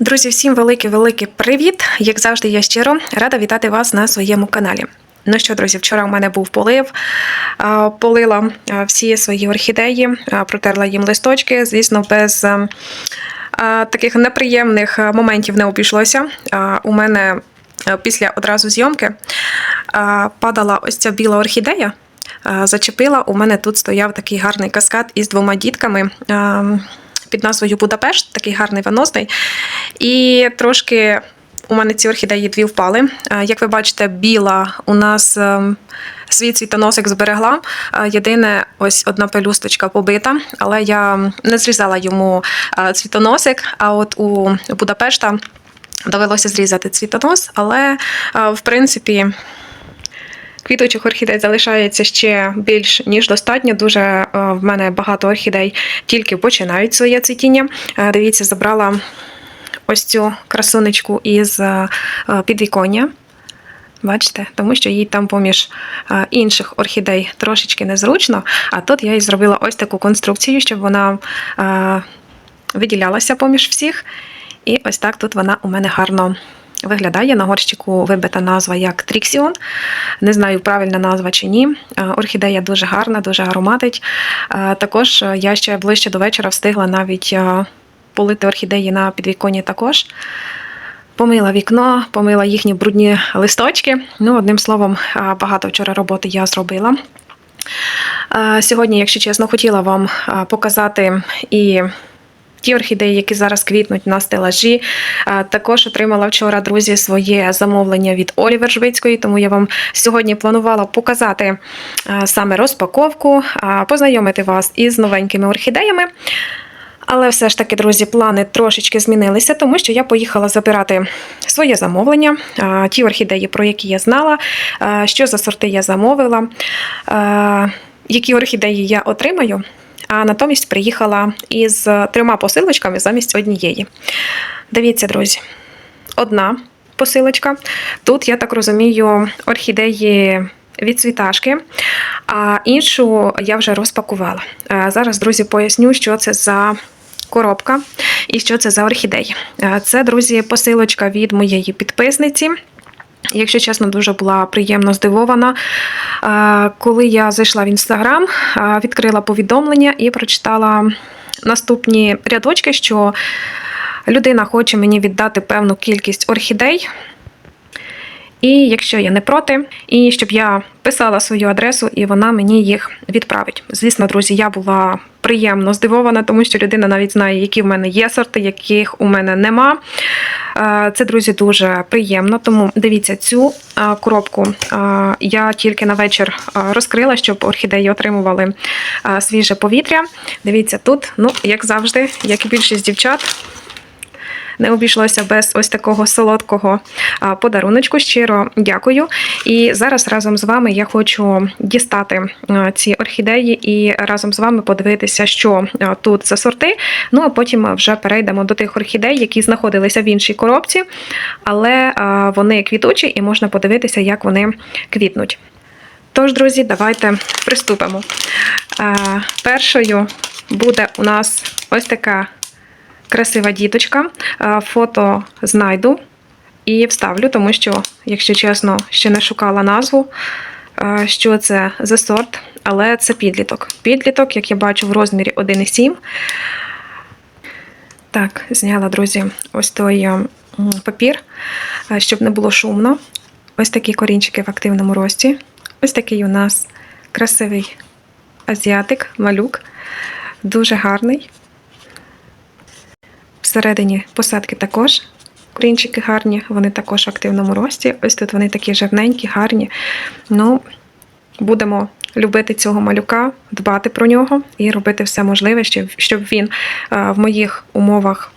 Друзі, всім великий-великий привіт! Як завжди, я щиро рада вітати вас на своєму каналі. Ну що, друзі, вчора у мене був полив, полила всі свої орхідеї, протерла їм листочки. Звісно, без таких неприємних моментів не обійшлося. У мене після одразу зйомки падала ось ця біла орхідея. Зачепила, у мене тут стояв такий гарний каскад із двома дітками. Під назвою Будапешт, такий гарний ванозний. І трошки у мене ці орхідеї дві впали. Е, Як ви бачите, біла у нас ем, свій цвітоносик зберегла. Е, Єдине, ось одна пелюсточка побита, але я не зрізала йому е, цвітоносик. А от у Будапешта довелося зрізати цвітонос, але в принципі. Квітучих орхідей залишається ще більш ніж достатньо. Дуже е, в мене багато орхідей тільки починають своє цвітіння. Е, Дивіться, забрала ось цю красунечку із е, підвіконня. Бачите, тому що їй там поміж інших орхідей трошечки незручно. А тут я їй зробила ось таку конструкцію, щоб вона виділялася поміж всіх. І ось так тут вона у мене гарно виглядає. На горщику вибита назва як Тріксіон. Не знаю, правильна назва чи ні. Е, Орхідея дуже гарна, дуже ароматить. Е, Також е, я ще ближче до вечора встигла навіть полити орхідеї на підвіконні також. Помила вікно, помила їхні брудні листочки. Ну, одним словом, багато вчора роботи я зробила. Сьогодні, якщо чесно, хотіла вам показати і ті орхідеї, які зараз квітнуть на стелажі. Також отримала вчора, друзі, своє замовлення від Олі Вержбицької, тому я вам сьогодні планувала показати саме розпаковку, познайомити вас із новенькими орхідеями. Але все ж таки, друзі, плани трошечки змінилися, тому що я поїхала забирати своє замовлення, ті орхідеї, про які я знала, що за сорти я замовила, які орхідеї я отримаю. А натомість приїхала із трьома посилочками замість однієї. Дивіться, друзі, одна посилочка. Тут, я так розумію, орхідеї від цвіташки, а іншу я вже розпакувала. Е, Зараз, друзі, поясню, що це за коробка і що це за орхідеї. Е, Це, друзі, посилочка від моєї підписниці. Якщо чесно, дуже була приємно здивована. Коли я зайшла в інстаграм, відкрила повідомлення і прочитала наступні рядочки, що людина хоче мені віддати певну кількість орхідей. І якщо я не проти, і щоб я писала свою адресу, і вона мені їх відправить. Звісно, друзі, я була приємно здивована, тому що людина навіть знає, які в мене є сорти, яких у мене нема. Е, Це, друзі, дуже приємно. Тому дивіться, цю е, коробку е, я тільки на вечір розкрила, щоб орхідеї отримували свіже повітря. Дивіться, тут, ну, як завжди, як і більшість дівчат не обійшлося без ось такого солодкого подаруночку. Щиро дякую. І зараз разом з вами я хочу дістати ці орхідеї і разом з вами подивитися, що тут за сорти. Ну а потім вже перейдемо до тих орхідей, які знаходилися в іншій коробці, але вони квітучі і можна подивитися, як вони квітнуть. Тож, друзі, давайте приступимо. Першою буде у нас ось така красива діточка. Е, Фото знайду і вставлю, тому що, якщо чесно, ще не шукала назву, е, що це за сорт, але це підліток. Підліток, як я бачу, в розмірі 1,7. Так, зняла, друзі, ось той е, папір, е, щоб не було шумно. Ось такі корінчики в активному рості. Ось такий у нас красивий азіатик, малюк, дуже гарний. Всередині посадки також корінчики гарні, вони також в активному рості. Ось тут вони такі жирненькі, гарні. Ну, будемо любити цього малюка, дбати про нього і робити все можливе, щоб, він е, в моїх умовах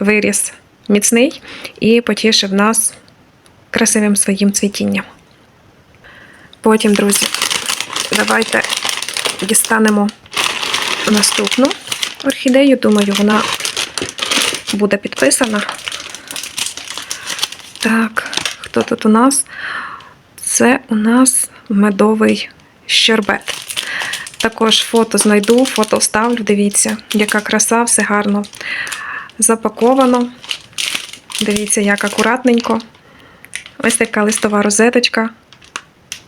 виріс міцний і потішив нас красивим своїм цвітінням. Потім, друзі, давайте дістанемо наступну орхідею. Думаю, вона буде підписана. Так, хто тут у нас? Це у нас медовий щербет. Також фото знайду, фото вставлю. Дивіться, яка краса, все гарно запаковано. Дивіться, як акуратненько. Ось така листова розеточка.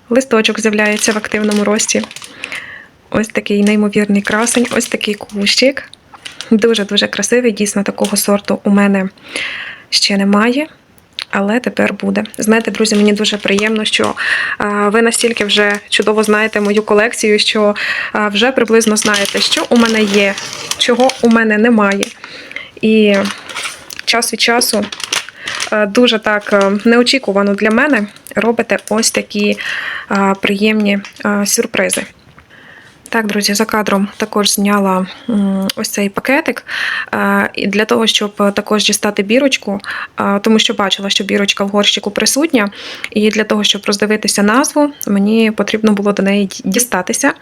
Листочок з'являється в активному рості. Ось такий неймовірний красень, ось такий кущик. Дуже-дуже красивий. Дійсно, такого сорту у мене ще немає. Але тепер буде. Знаєте, друзі, мені дуже приємно, що ви настільки вже чудово знаєте мою колекцію, що вже приблизно знаєте, що у мене є, чого у мене немає. І час від часу дуже так неочікувано для мене робите ось такі приємні сюрпризи. Так, друзі, за кадром також зняла ось цей пакетик е, для того, щоб також дістати бірочку, е, тому що бачила, що бірочка в горщику присутня, і для того, щоб роздивитися назву, мені потрібно було до неї дістатися.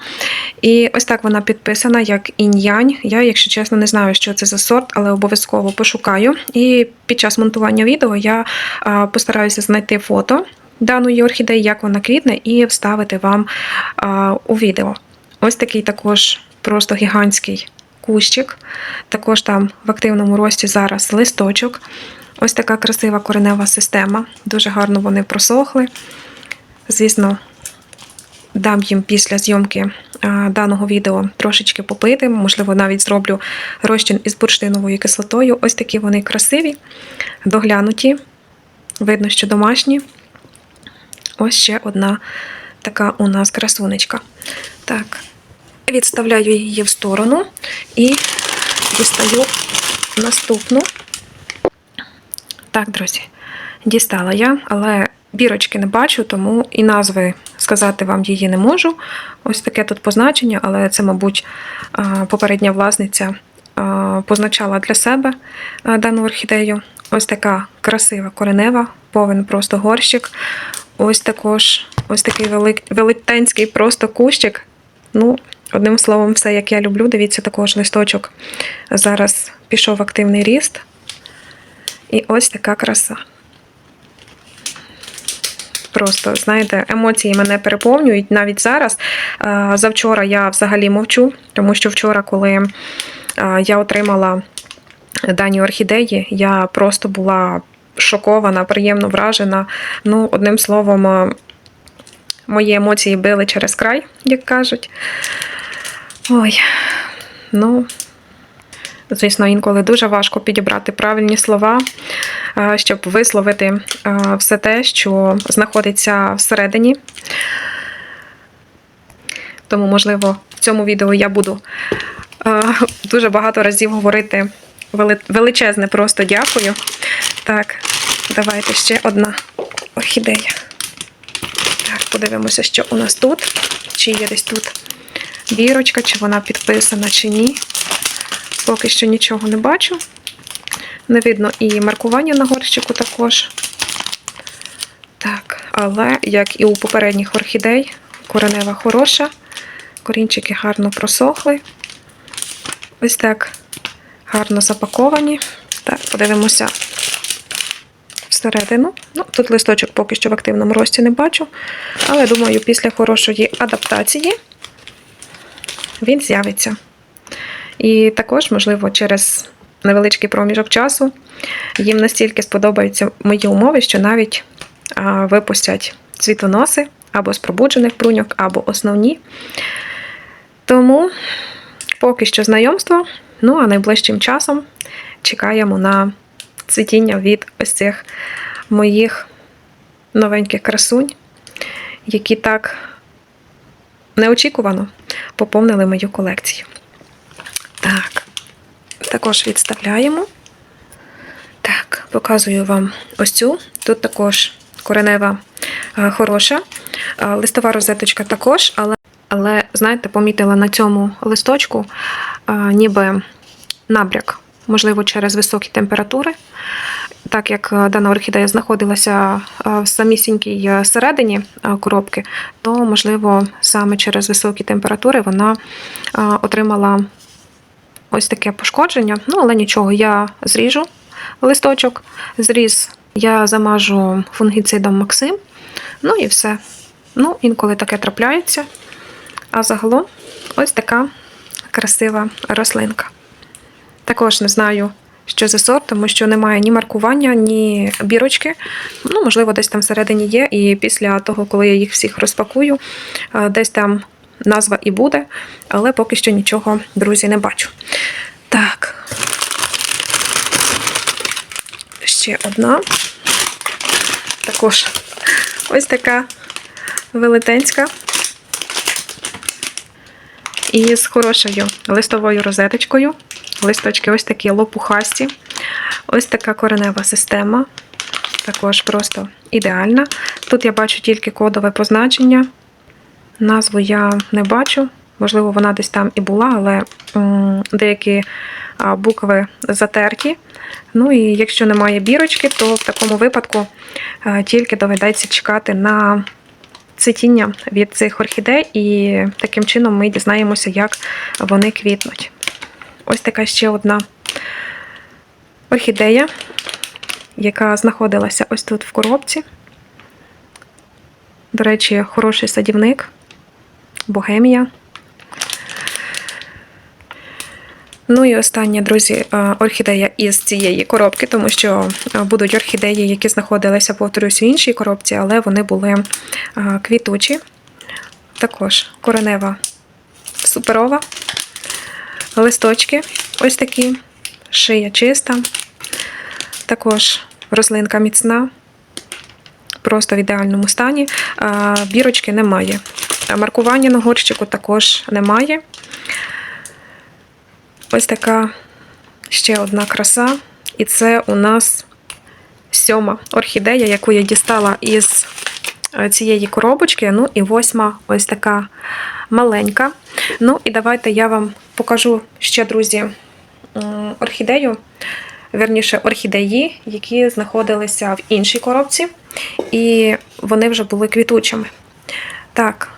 І ось так вона підписана як інь-янь. Я, якщо чесно, не знаю, що це за сорт, але обов'язково пошукаю. І під час монтування відео я е, постараюся знайти фото даної орхідеї, як вона квітне, і вставити вам у відео. Ось такий також просто гігантський кущик. Також там в активному рості зараз листочок. Ось така красива коренева система. Дуже гарно вони просохли. Звісно, дам їм після зйомки даного відео трошечки попити. Можливо, навіть зроблю розчин із бурштиновою кислотою. Ось такі вони красиві, доглянуті. Видно, що домашні. Ось ще одна така у нас красунечка. Так, відставляю її в сторону і дістаю наступну. Так, друзі, дістала я, але бірочки не бачу, тому і назви сказати вам її не можу. Ось таке тут позначення, але це, мабуть, попередня власниця позначала для себе дану орхідею. Ось така красива коренева, повен просто горщик. Ось також ось такий велик, велетенський просто кущик. Ну, одним словом, все як я люблю. Дивіться, також листочок зараз пішов активний ріст. І ось така краса. Просто, знаєте, емоції мене переповнюють навіть зараз. Е, Завчора я взагалі мовчу, тому що вчора, коли е, я отримала дані орхідеї, я просто була шокована, приємно вражена. Ну, одним словом, е, мої емоції били через край, як кажуть. Ой, ну, звісно, інколи дуже важко підібрати правильні слова, е, щоб висловити е, все те, що знаходиться всередині. Тому, можливо, в цьому відео я буду дуже багато разів говорити величезне просто дякую. Так, давайте ще одна орхідея. Так, подивимося, що у нас тут. Чи є десь тут бірочка, чи вона підписана, чи ні. Поки що нічого не бачу. Не видно і маркування на горщику також. Так, але, як і у попередніх орхідей, коренева хороша. Корінчики гарно просохли. Ось так гарно запаковані. Так, подивимося всередину. Ну, тут листочок поки що в активному рості не бачу. Але думаю, після хорошої адаптації він з'явиться. І також, можливо, через невеличкий проміжок часу їм настільки сподобаються мої умови, що навіть випустять цвітоноси або з пробуджених бруньок, або основні. Тому поки що знайомство. Ну а найближчим часом чекаємо на цвітіння від ось цих моїх новеньких красунь, які так неочікувано поповнили мою колекцію. Так, також відставляємо. Так, показую вам ось цю. Тут також коренева е, хороша. Е, Листова розеточка також, але, але знаєте, помітила на цьому листочку е, ніби набряк, можливо, через високі температури. Так як е, дана орхідея знаходилася е, в самісінькій е, середині коробки, то, можливо, саме через високі температури вона отримала ось таке пошкодження. Ну, але нічого, я зріжу листочок, зріз я замажу фунгіцидом Максим. Ну і все. Ну, інколи таке трапляється. А загалом ось така красива рослинка. Також не знаю, що за сорт, тому що немає ні маркування, ні бірочки. Ну, можливо, десь там всередині є. І після того, коли я їх всіх розпакую, е, десь там назва і буде, але поки що нічого, друзі, не бачу. Так. Ще одна. Також ось така велетенська. І з хорошою листовою розеточкою. Листочки ось такі лопухасті. Ось така коренева система. Також просто ідеальна. Тут я бачу тільки кодове позначення. Назву я не бачу. Можливо, вона десь там і була, але деякі букви затерті. Ну і якщо немає бірочки, то в такому випадку тільки доведеться чекати на цвітіння від цих орхідей, і таким чином ми дізнаємося, як вони квітнуть. Ось така ще одна орхідея, яка знаходилася ось тут в коробці. До речі, хороший садівник, богемія. Ну і остання, друзі, е, орхідея із цієї коробки, тому що е, будуть орхідеї, які знаходилися, повторюсь, в іншій коробці, але вони були е, квітучі. Також коренева суперова, листочки ось такі, шия чиста, також рослинка міцна, просто в ідеальному стані. Бірочки немає. Маркування на горщику також немає. Ось така ще одна краса. І це у нас сьома орхідея, яку я дістала із е, цієї коробочки. Ну і восьма ось така маленька. Ну і давайте я вам покажу ще, друзі, орхідею. Верніше, орхідеї, які знаходилися в іншій коробці, і вони вже були квітучими. Так,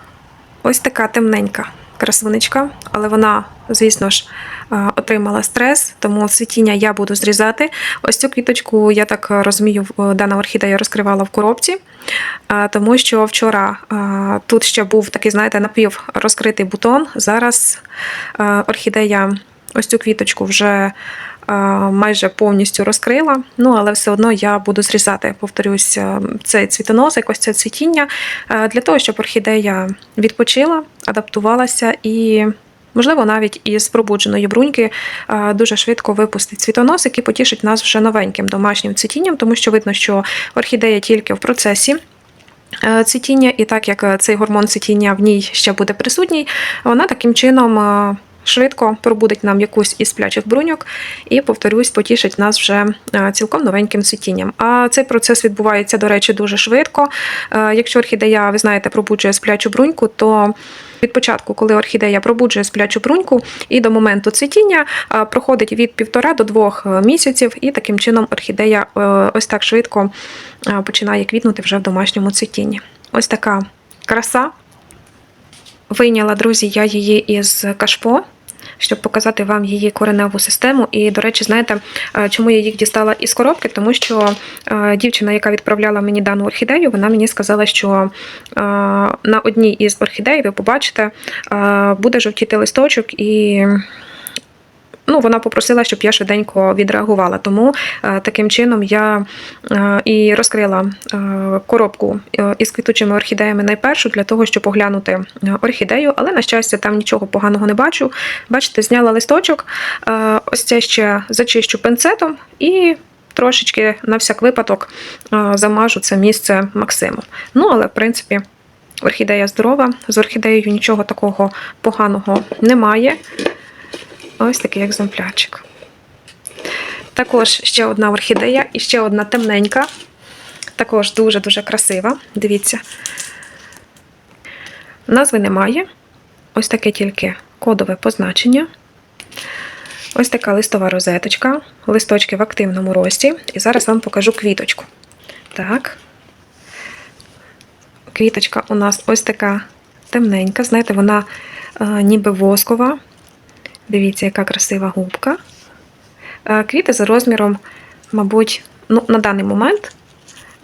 ось така темненька красунечка, але вона, звісно ж, е, отримала стрес, тому цвітіння я буду зрізати. Ось цю квіточку, я так розумію, в- дана орхідея розкривала в коробці, е, тому що вчора е, тут ще був такий, знаєте, напів розкритий бутон. Зараз е, орхідея ось цю квіточку вже е, майже повністю розкрила. Ну, але все одно я буду зрізати, повторюсь, е, цей цвітоносик, ось це цвітіння, е, для того, щоб орхідея відпочила, адаптувалася і. Можливо, навіть із пробудженої бруньки е, дуже швидко випустить цвітоносик і потішить нас вже новеньким домашнім цвітінням, тому що видно, що орхідея тільки в процесі е, цвітіння, і так як е, цей гормон цвітіння в ній ще буде присутній, вона таким чином е, швидко пробудить нам якусь із сплячих бруньок і, повторюсь, потішить нас вже е, цілком новеньким цвітінням. А цей процес відбувається, до речі, дуже швидко. Е, Якщо орхідея, ви знаєте, пробуджує сплячу бруньку, то від початку, коли орхідея пробуджує сплячу бруньку, і до моменту цвітіння е, проходить від півтора до двох місяців, і таким чином орхідея ось так швидко починає квітнути вже в домашньому цвітінні. Ось така краса. Вийняла, друзі, я її із кашпо, щоб показати вам її кореневу систему. І, до речі, знаєте, е, чому я їх дістала із коробки? Тому що е, дівчина, яка відправляла мені дану орхідею, вона мені сказала, що е, на одній із орхідей, ви побачите, буде жовтіти листочок і. Ну, вона попросила, щоб я швиденько відреагувала. Тому е, таким чином я е, і розкрила е, коробку із квітучими орхідеями найпершу для того, щоб оглянути орхідею, але на щастя там нічого поганого не бачу. Бачите, зняла листочок, ось це ще зачищу пинцетом і. Трошечки на всяк випадок замажу це місце Максиму. Ну, але в принципі орхідея здорова. З орхідеєю нічого такого поганого немає. Ось такий екземплярчик. Також ще одна орхідея і ще одна темненька. Також дуже-дуже красива. Дивіться. Назви немає. Ось таке тільки кодове позначення. Ось така листова розеточка. Листочки в активному рості. І зараз вам покажу квіточку. Так. Квіточка у нас ось така темненька. Знаєте, вона е, ніби воскова. Дивіться, яка красива губка. Е, Квіти за розміром, мабуть, ну, на даний момент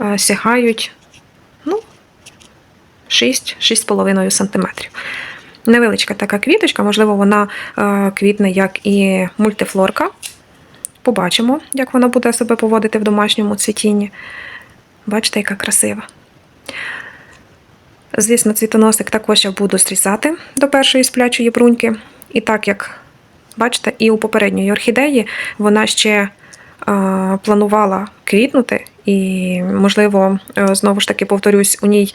е, сягають ну, 6-6,5 см. Невеличка така квіточка, можливо, вона е, квітне як і мультифлорка. Побачимо, як вона буде себе поводити в домашньому цвітінні. Бачите, яка красива. Звісно, цвітоносик також я буду стрізати до першої сплячої бруньки. І так як бачите, і у попередньої орхідеї вона ще е, планувала квітнути, і, можливо, е, знову ж таки повторюсь, у ній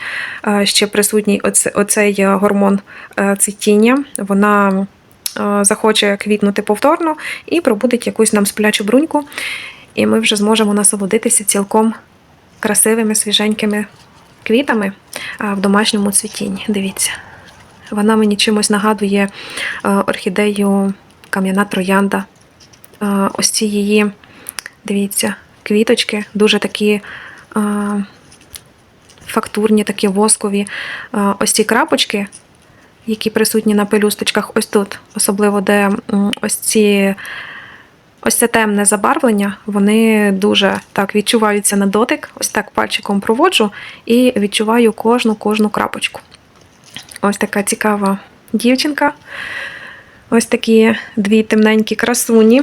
е, ще присутній оце- оцей гормон цвітіння. Вона захоче квітнути повторно і пробудить якусь нам сплячу бруньку, і ми вже зможемо насолодитися цілком красивими свіженькими квітами в домашньому цвітінні. Дивіться. Вона мені чимось нагадує орхідею кам'яна троянда. Ось ці її, дивіться, квіточки дуже такі фактурні, такі воскові. Ось ці крапочки, які присутні на пелюсточках, ось тут, особливо де ось ці. Ось це темне забарвлення, вони дуже так відчуваються на дотик. Ось так пальчиком проводжу і відчуваю кожну кожну крапочку. Ось така цікава дівчинка. Ось такі дві темненькі красуні.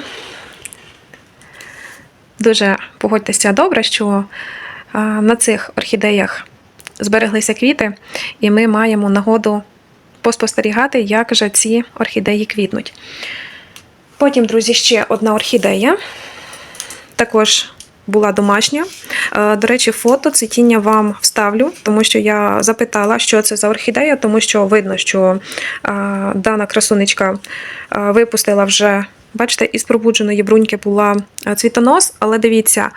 Дуже погодьтеся добре, що на цих орхідеях збереглися квіти, і ми маємо нагоду поспостерігати, як же ці орхідеї квітнуть. Потім, друзі, ще одна орхідея. Також була домашня. Е, До речі, фото цвітіння вам вставлю, тому що я запитала, що це за орхідея, тому що видно, що е, дана красунечка е, випустила вже. Бачите, із пробудженої бруньки була цвітонос, але дивіться,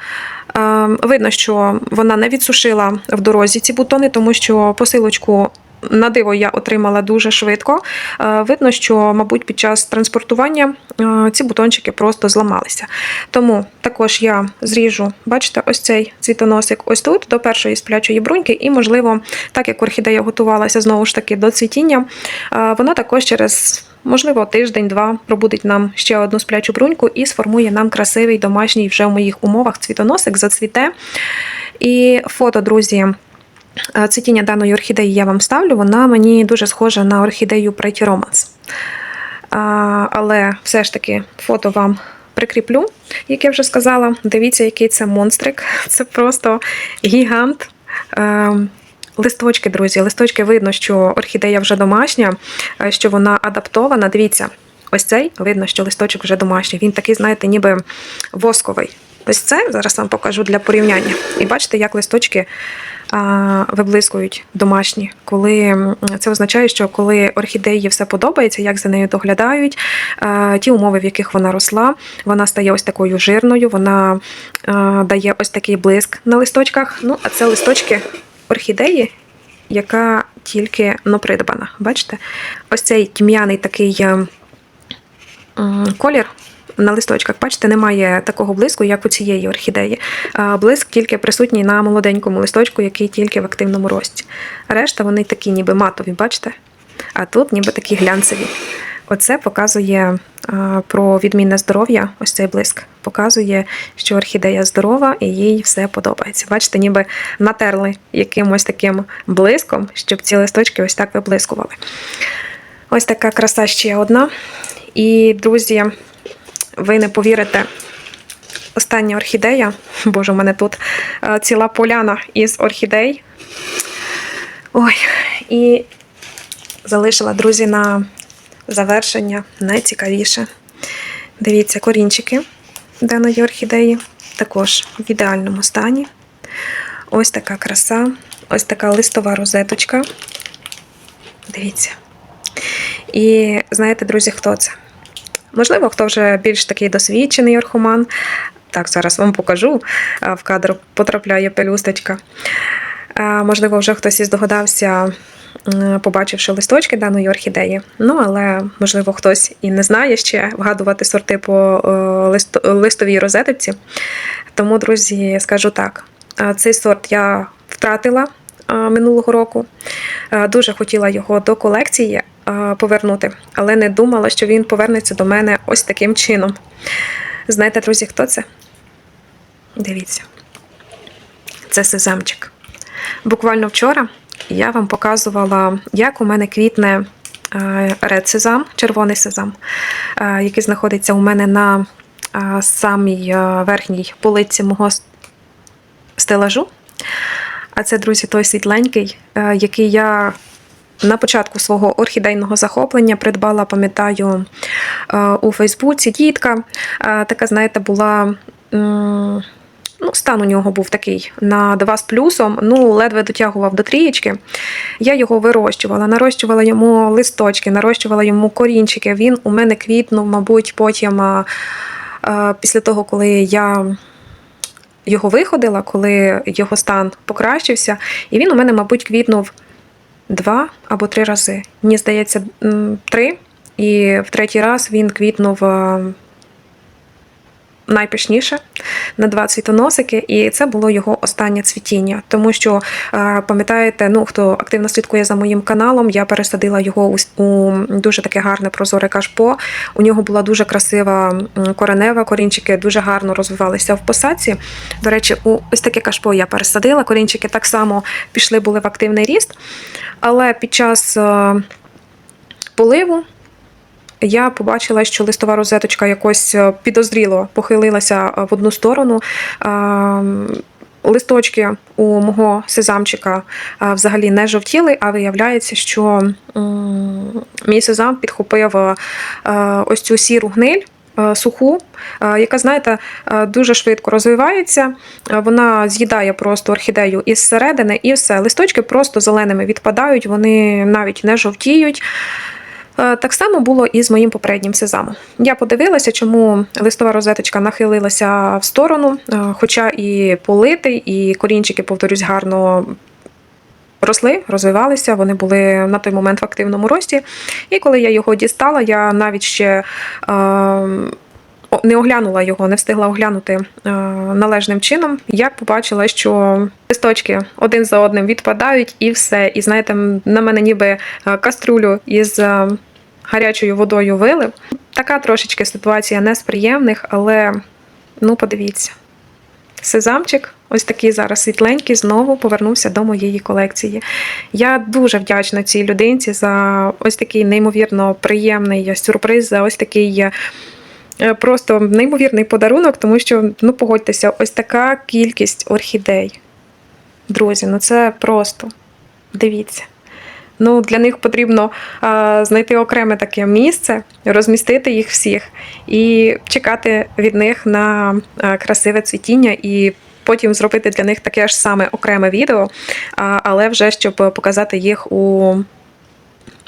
е, видно, що вона не відсушила в дорозі ці бутони, тому що посилочку на диво я отримала дуже швидко. Е, Видно, що, мабуть, під час транспортування е, ці бутончики просто зламалися. Тому також я зріжу, бачите, ось цей цвітоносик ось тут, до першої сплячої бруньки, і, можливо, так як орхідея готувалася знову ж таки до цвітіння, е, вона також через. Можливо, тиждень-два пробудить нам ще одну сплячу бруньку і сформує нам красивий домашній вже в моїх умовах цвітоносик, зацвіте. І фото, друзі, Цвітіння даної орхідеї я вам ставлю, вона мені дуже схожа на орхідею Pretty Romance. Але все ж таки фото вам прикріплю, як я вже сказала. Дивіться, який це монстрик. Це просто гігант. Е, Листочки, друзі, листочки видно, що орхідея вже домашня, е, що вона адаптована. Дивіться, ось цей видно, що листочок вже домашній. Він такий, знаєте, ніби восковий. Ось це зараз вам покажу для порівняння. І бачите, як листочки виблискують домашні. Коли це означає, що коли орхідеї все подобається, як за нею доглядають, ті умови, в яких вона росла, вона стає ось такою жирною, вона дає ось такий блиск на листочках. Ну, а це листочки орхідеї, яка тільки но придбана. Бачите? Ось цей тьмяний такий. е, м, колір на листочках, бачите, немає такого блиску, як у цієї орхідеї. Блиск тільки присутній на молоденькому листочку, який тільки в активному рості. Решта вони такі, ніби матові, бачите? А тут ніби такі глянцеві. Оце показує про відмінне здоров'я, ось цей блиск. Показує, що орхідея здорова і їй все подобається. Бачите, ніби натерли якимось таким блиском, щоб ці листочки ось так виблискували. Ось така краса ще одна. І, друзі, ви не повірите, остання орхідея. Боже, у мене тут е, ціла поляна із орхідей. Ой, і залишила, друзі, на завершення найцікавіше. Дивіться, корінчики даної орхідеї також в ідеальному стані. Ось така краса, ось така листова розеточка. Дивіться. І знаєте, друзі, хто це? Можливо, хто вже більш такий досвідчений орхоман. Так, зараз вам покажу. В кадр потрапляє пелюсточка. Можливо, вже хтось і здогадався, побачивши листочки даної орхідеї. Ну, але, можливо, хтось і не знає ще вгадувати сорти по е, листовій розетці. Тому, друзі, скажу так: цей сорт я втратила минулого року. Дуже хотіла його до колекції повернути, але не думала, що він повернеться до мене ось таким чином. Знаєте, друзі, хто це? Дивіться. Це сезамчик. Буквально вчора я вам показувала, як у мене квітне ред сезам, червоний сезам, який знаходиться у мене на самій верхній полиці мого стелажу. А це, друзі, той світленький, е, який я на початку свого орхідейного захоплення придбала, пам'ятаю, е, у Фейсбуці дітка. Е, Така, знаєте, була. Ну, стан у нього був такий на 2 з плюсом, ну, ледве дотягував до трієчки. Я його вирощувала, нарощувала йому листочки, нарощувала йому корінчики. Він у мене квітнув, мабуть, потім а, а, після того, коли я його виходила, коли його стан покращився, і він у мене, мабуть, квітнув два або три рази. Мені здається, три. І в третій раз він квітнув а, найпишніше на два цвітоносики, і це було його останнє цвітіння. Тому що, е, пам'ятаєте, ну хто активно слідкує за моїм каналом, я пересадила його у, дуже таке гарне прозоре кашпо. У нього була дуже красива коренева, корінчики дуже гарно розвивалися в посадці. До речі, у ось таке кашпо я пересадила. Корінчики так само пішли, були в активний ріст. Але під час е, поливу я побачила, що листова розеточка якось е, підозріло похилилася е, в одну сторону. Листочки у мого сезамчика взагалі не жовтіли, а виявляється, що мій сезам підхопив е, ось цю сіру гниль. е, Суху, е, яка, знаєте, е, дуже швидко розвивається. Е, Вона з'їдає просто орхідею із середини, і все. Листочки просто зеленими відпадають, вони навіть не жовтіють. Е, Так само було і з моїм попереднім сезамом. Я подивилася, чому листова розеточка нахилилася в сторону, е, хоча і политий, і корінчики, повторюсь, гарно росли, розвивалися, вони були на той момент в активному рості. І коли я його дістала, я навіть ще е, не оглянула його, не встигла оглянути е, належним чином. Як побачила, що листочки один за одним відпадають, і все. І знаєте, на мене ніби е, каструлю із е, гарячою водою вилив. Така трошечки ситуація не з приємних, але ну подивіться. Сезамчик, ось такий зараз світленький, знову повернувся до моєї колекції. Я дуже вдячна цій людинці за ось такий неймовірно приємний сюрприз, за ось такий просто неймовірний подарунок, тому що, ну погодьтеся, ось така кількість орхідей. Друзі, ну це просто дивіться. Ну, для них потрібно а, знайти окреме таке місце, розмістити їх всіх і чекати від них на красиве цвітіння, і потім зробити для них таке ж саме окреме відео, а, але вже щоб показати їх у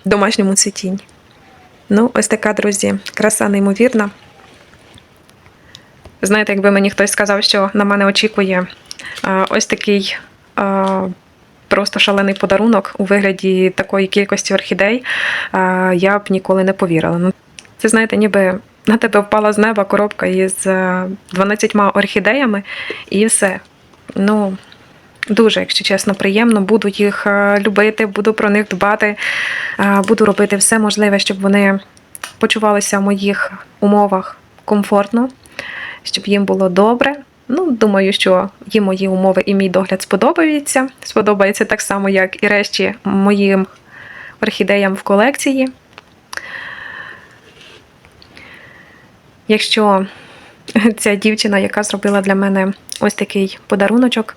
домашньому цвітінні. Ну, ось така, друзі, краса неймовірна. Знаєте, якби мені хтось сказав, що на мене очікує ось такий. Просто шалений подарунок у вигляді такої кількості орхідей, я б ніколи не повірила. Ну, це знаєте, ніби на тебе впала з неба коробка із е, 12 орхідеями, і все. Ну, дуже, якщо чесно, приємно. Буду їх е, любити, буду про них дбати, е, буду робити все можливе, щоб вони почувалися в моїх умовах комфортно, щоб їм було добре. Ну, думаю, що їм мої умови і мій догляд сподобаються. Сподобається так само, як і решті моїм орхідеям в колекції. Якщо ця дівчина, яка зробила для мене ось такий подаруночок,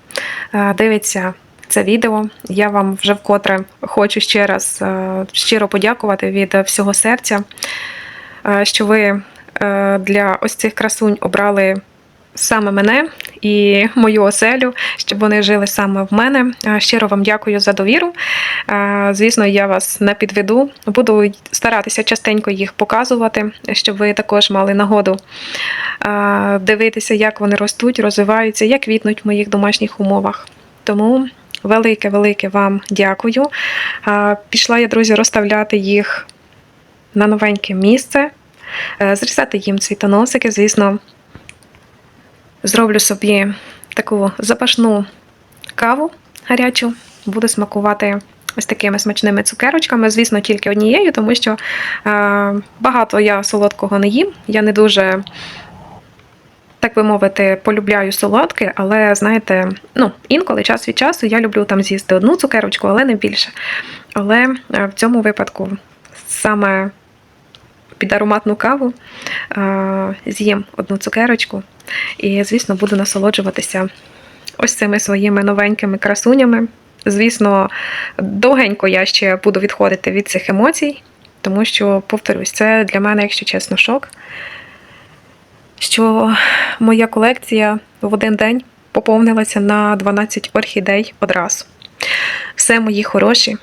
е, дивиться це відео, я вам вже вкотре хочу ще раз е, щиро подякувати від всього серця, е, що ви для ось цих красунь обрали саме мене і мою оселю, щоб вони жили саме в мене. Е, Щиро вам дякую за довіру. Е, Звісно, я вас не підведу. Буду старатися частенько їх показувати, щоб ви також мали нагоду е, дивитися, як вони ростуть, розвиваються, як квітнуть в моїх домашніх умовах. Тому велике-велике вам дякую. Е, Пішла я, друзі, розставляти їх на новеньке місце, е, зрізати їм цвітоносики, звісно. Зроблю собі таку запашну каву гарячу, буду смакувати ось такими смачними цукерочками. Звісно, тільки однією, тому що е, багато я солодкого не їм. Я не дуже, так би мовити, полюбляю солодке, але знаєте, ну, інколи час від часу я люблю там з'їсти одну цукерочку, але не більше. Але е, в цьому випадку саме під ароматну каву, з'їм одну цукерочку і, звісно, буду насолоджуватися ось цими своїми новенькими красунями. Звісно, довгенько я ще буду відходити від цих емоцій, тому що, повторюсь, це для мене, якщо чесно, шок. Що моя колекція в один день поповнилася на 12 орхідей одразу. Все, мої хороші.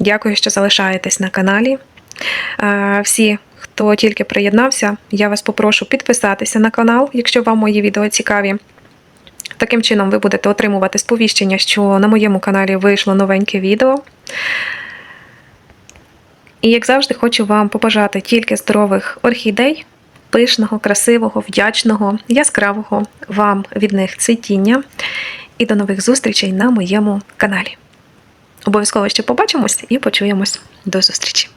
Дякую, що залишаєтесь на каналі. Всі, хто тільки приєднався, я вас попрошу підписатися на канал, якщо вам мої відео цікаві. Таким чином, ви будете отримувати сповіщення, що на моєму каналі вийшло новеньке відео. І як завжди, хочу вам побажати тільки здорових орхідей, пишного, красивого, вдячного, яскравого вам від них цвітіння. І до нових зустрічей на моєму каналі. Обов'язково ще побачимось і почуємось. До зустрічі!